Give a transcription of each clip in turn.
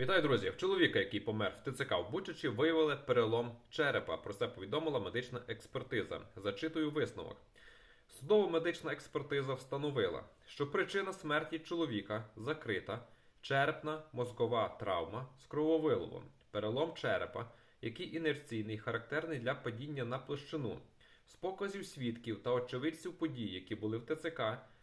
Вітаю, друзі! В чоловіка, який помер в ТЦК в Бучачі, виявили перелом черепа. Про це повідомила медична експертиза. Зачитую висновок. Судово-медична експертиза встановила, що причина смерті чоловіка закрита черепна мозкова травма з крововиливом, перелом черепа, який інерційний, характерний для падіння на площину. З показів свідків та очевидців подій, які були в ТЦК,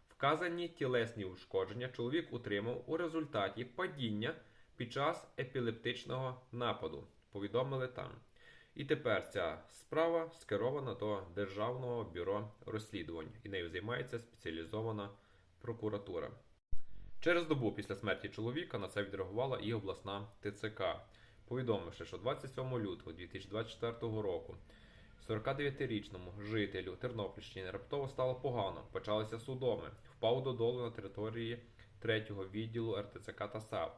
вказані тілесні ушкодження чоловік отримав у результаті падіння під час епілептичного нападу, повідомили там. І тепер ця справа скерована до Державного бюро розслідувань, і нею займається спеціалізована прокуратура. Через добу після смерті чоловіка на це відреагувала і обласна ТЦК, повідомивши, що 27 лютого 2024 року 49-річному жителю Тернопільщини раптово стало погано, почалися судоми, впав додолу на території 3-го відділу РТЦК та САП.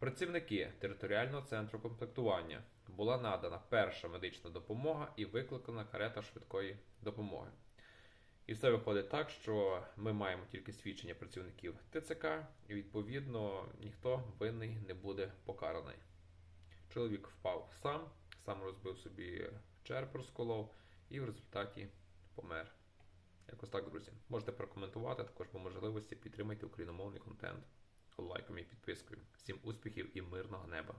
Працівники територіального центру комплектування була надана перша медична допомога і викликана карета швидкої допомоги. І все виходить так, що ми маємо тільки свідчення працівників ТЦК, і відповідно ніхто винний не буде покараний. Чоловік впав сам, сам розбив собі череп, розколов і в результаті помер. Якось так, друзі. Можете прокоментувати, також по можливості підтримайте україномовний контент лайком і підпискою. Всім успіхів і мирного неба!